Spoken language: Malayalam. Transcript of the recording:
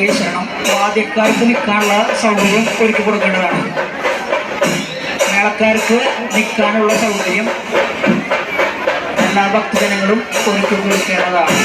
വാദ്യക്കാർക്ക് നിൽക്കാനുള്ള സൗകര്യം ഒരുക്കി കൊടുക്കേണ്ടതാണ്. മേളക്കാർക്ക് നിൽക്കാനുള്ള സൗകര്യം എല്ലാ ഭക്തജനങ്ങളും ഒരുക്കി കൊടുക്കേണ്ടതാണ്.